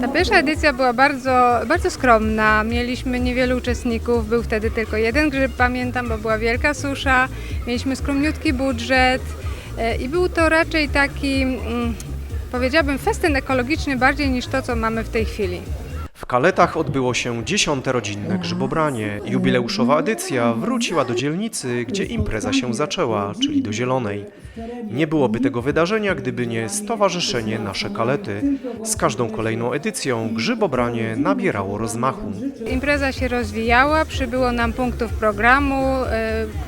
Ta pierwsza edycja była bardzo, bardzo skromna. Mieliśmy niewielu uczestników, był wtedy tylko jeden grzyb, pamiętam, bo była wielka susza. Mieliśmy skromniutki budżet e, i był to raczej taki, mm, powiedziałabym, festyn ekologiczny bardziej niż to, co mamy w tej chwili. W Kaletach odbyło się dziesiąte rodzinne grzybobranie. Jubileuszowa edycja wróciła do dzielnicy, gdzie impreza się zaczęła, czyli do Zielonej. Nie byłoby tego wydarzenia, gdyby nie Stowarzyszenie Nasze Kalety. Z każdą kolejną edycją grzybobranie nabierało rozmachu. Impreza się rozwijała, przybyło nam punktów programu, e,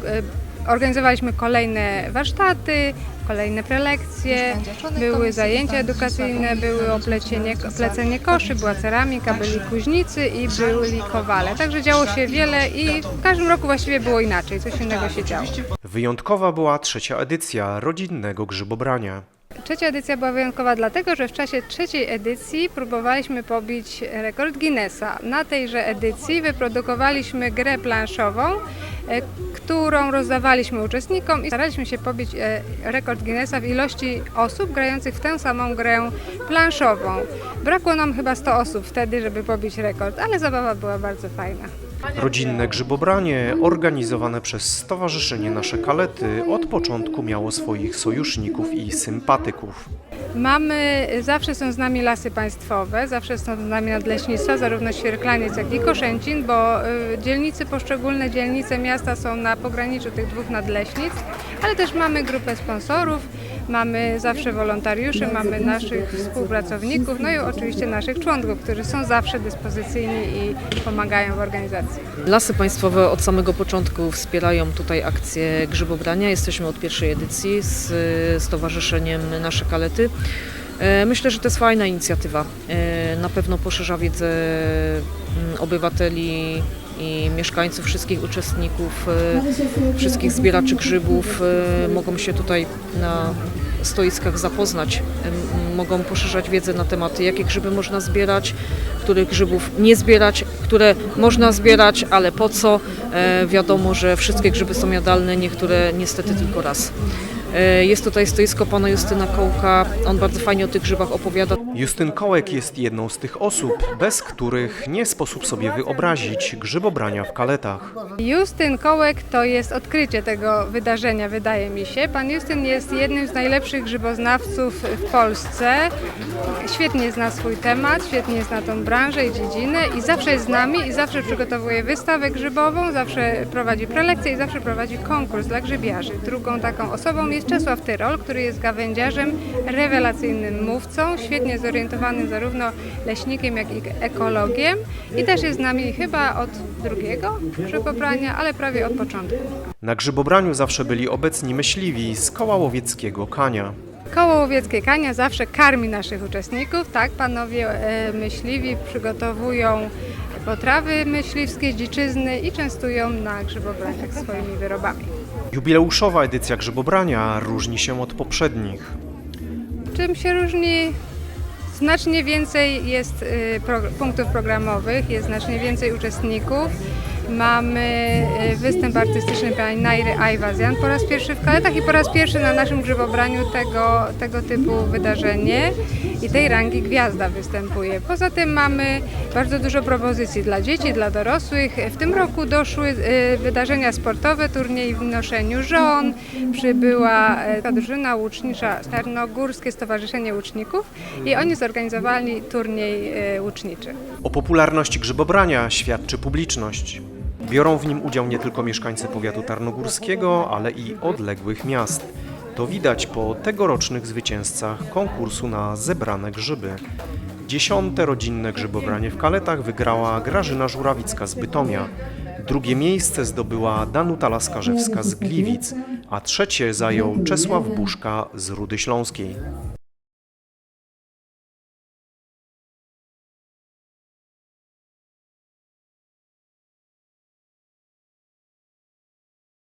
e, organizowaliśmy kolejne warsztaty, kolejne prelekcje, były zajęcia edukacyjne, było plecienie, plecenie koszy, była ceramika, byli kuźnicy i byli kowale. Także działo się wiele i w każdym roku właściwie było inaczej, coś innego się działo. Wyjątkowa była trzecia edycja rodzinnego grzybobrania. Trzecia edycja była wyjątkowa dlatego, że w czasie trzeciej edycji próbowaliśmy pobić rekord Guinnessa. Na tejże edycji wyprodukowaliśmy grę planszową, e, którą rozdawaliśmy uczestnikom i staraliśmy się pobić e, rekord Guinnessa w ilości osób grających w tę samą grę planszową. Brakło nam chyba 100 osób wtedy, żeby pobić rekord, ale zabawa była bardzo fajna. Rodzinne grzybobranie, organizowane przez Stowarzyszenie Nasze Kalety, od początku miało swoich sojuszników i sympatyków. Mamy, zawsze są z nami lasy państwowe, zawsze są z nami nadleśnictwa, zarówno Świerklaniec, jak i Koszęcin, bo y, dzielnice, poszczególne dzielnice miasta są na pograniczu tych dwóch nadleśnictw, ale też mamy grupę sponsorów, mamy zawsze wolontariuszy, mamy naszych współpracowników, no i oczywiście naszych członków, którzy są zawsze dyspozycyjni i pomagają w organizacji. Lasy Państwowe od samego początku wspierają tutaj akcję grzybobrania. Jesteśmy od pierwszej edycji z e, Stowarzyszeniem Nasze Kalety. E, Myślę, że to jest fajna inicjatywa. E, Na pewno poszerza wiedzę mm, obywateli i mieszkańców, wszystkich uczestników, e, wszystkich zbieraczy grzybów. e, Mogą się tutaj na stoiskach zapoznać, mogą poszerzać wiedzę na temat, jakie grzyby można zbierać, których grzybów nie zbierać, które można zbierać, ale po co. E, wiadomo, że wszystkie grzyby są jadalne, niektóre niestety tylko raz. E, jest tutaj stoisko pana Justyna Kołka, on bardzo fajnie o tych grzybach opowiada. Justyn Kołek jest jedną z tych osób, bez których nie sposób sobie wyobrazić grzybobrania w Kaletach. Justyn Kołek to jest odkrycie tego wydarzenia, wydaje mi się. Pan Justyn jest jednym z najlepszych grzyboznawców w Polsce. Świetnie zna swój temat, świetnie zna tą branżę i dziedzinę i zawsze jest z nami i zawsze przygotowuje wystawę grzybową, zawsze prowadzi prelekcje i zawsze prowadzi konkurs dla grzybiarzy. Drugą taką osobą jest Czesław Tyrol, który jest gawędziarzem, rewelacyjnym mówcą, świetnie zorientowanym zarówno leśnikiem, jak i ekologiem i też jest z nami chyba od drugiego grzybobrania, ale prawie od początku. Na grzybobraniu zawsze byli obecni myśliwi z koła łowieckiego Kania. Koło łowieckie Kania zawsze karmi naszych uczestników. Tak, panowie e, myśliwi przygotowują potrawy myśliwskie, dziczyzny i częstują na grzybobraniach swoimi wyrobami. Jubileuszowa edycja grzybobrania różni się od poprzednich. Czym się różni? Znacznie więcej jest y, punktów programowych, jest znacznie więcej uczestników. Mamy y, występ artystyczny pani Ajwazjan po raz pierwszy w Kaletach i po raz pierwszy na naszym grzybobraniu tego, tego typu wydarzenie i tej rangi gwiazda występuje. Poza tym mamy bardzo dużo propozycji dla dzieci, dla dorosłych. W tym roku doszły y, wydarzenia sportowe, turniej w noszeniu żon, przybyła y, drużyna łucznicza Tarnogórskie Stowarzyszenie Łuczników i oni zorganizowali turniej łuczniczy. O popularności grzybobrania świadczy publiczność. Biorą w nim udział nie tylko mieszkańcy powiatu tarnogórskiego, ale i odległych miast. To widać po tegorocznych zwycięzcach konkursu na zebrane grzyby. Dziesiąte rodzinne grzybobranie w Kaletach wygrała Grażyna Żurawicka z Bytomia. Drugie miejsce zdobyła Danuta Laskarzewska z Gliwic, a trzecie zajął Czesław Buszka z Rudy Śląskiej.